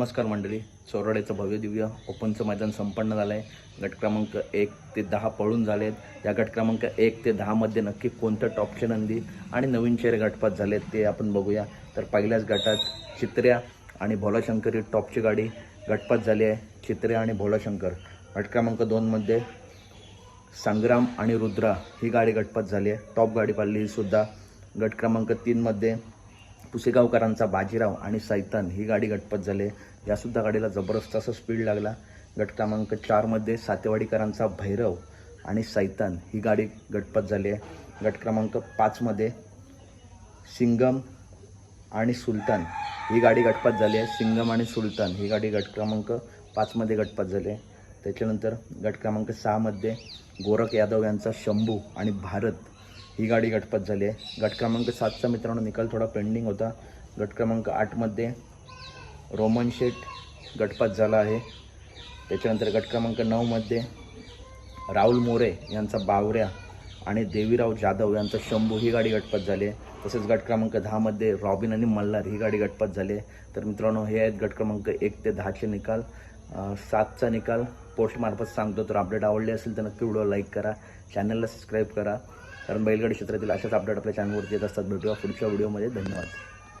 नमस्कार मंडळी. चोरडेचं भव्य दिव्य ओपनचं मैदान संपन्न झालं आहे गट क्रमांक एक ते दहा पळून झाले आहेत या गट क्रमांक एक ते दहामध्ये नक्की कोणतं टॉपचे नंदी आणि नवीन चेहरे गटपात झालेत ते आपण बघूया. तर पहिल्याच गटात चित्र्या आणि भोलाशंकर ही टॉपची गाडी गटपात झाली आहे. चित्र्या आणि भोलाशंकर. गट क्रमांक दोनमध्ये संग्राम आणि रुद्रा ही गाडी गटपात झाली आहे. टॉप गाडी पाहिली सुद्धा. गट क्रमांक तीनमध्ये पुसेगावकरांचा बाजीराव आणि सैतान ही गाडी गटपत झाली. आहे यासुद्धा गाडीला जबरदस्त असं स्पीड लागला. गट क्रमांक चारमध्ये सातेवाडीकरांचा भैरव आणि सैतान ही गाडी गटपत झाली. आहे गट क्रमांक पाचमध्ये सिंगम आणि सुलतान ही गाडी गटपात झाली. आहे सिंगम आणि सुलतान ही गाडी गट क्रमांक पाचमध्ये गटपात झाली. आहे त्याच्यानंतर गट क्रमांक सहामध्ये गोरख यादव यांचा शंभू आणि भारत ही गाडी गटपत झाली आहे. गट क्रमांक सातचा मित्रांनो निकाल थोडा पेंडिंग होता. गट क्रमांक आठमध्ये रोमन शेट गटपात झाला आहे. त्याच्यानंतर गट क्रमांक नऊमध्ये राहुल मोरे यांचा बावऱ्या आणि देवीराव जाधव यांचा शंभू ही गाडी गटपत झाली आहे. तसेच गट क्रमांक दहामध्ये रॉबिन आणि मल्हार ही गाडी गटपत झाली आहे. तर मित्रांनो हे आहेत गट क्रमांक एक ते दहाचे निकाल. सातचा निकाल. पोस्टमार्फत सांगतो तर अपडेट आवडली असेल तर नक्की व्हिडिओ लाईक करा. चॅनलला सबस्क्राईब करा. कारण बैलगाडी क्षेत्रातील अशाच अपडेट आपल्या चॅनलवरती येत असतात. भेटूया पुढच्या व्हिडिओमध्ये धन्यवाद.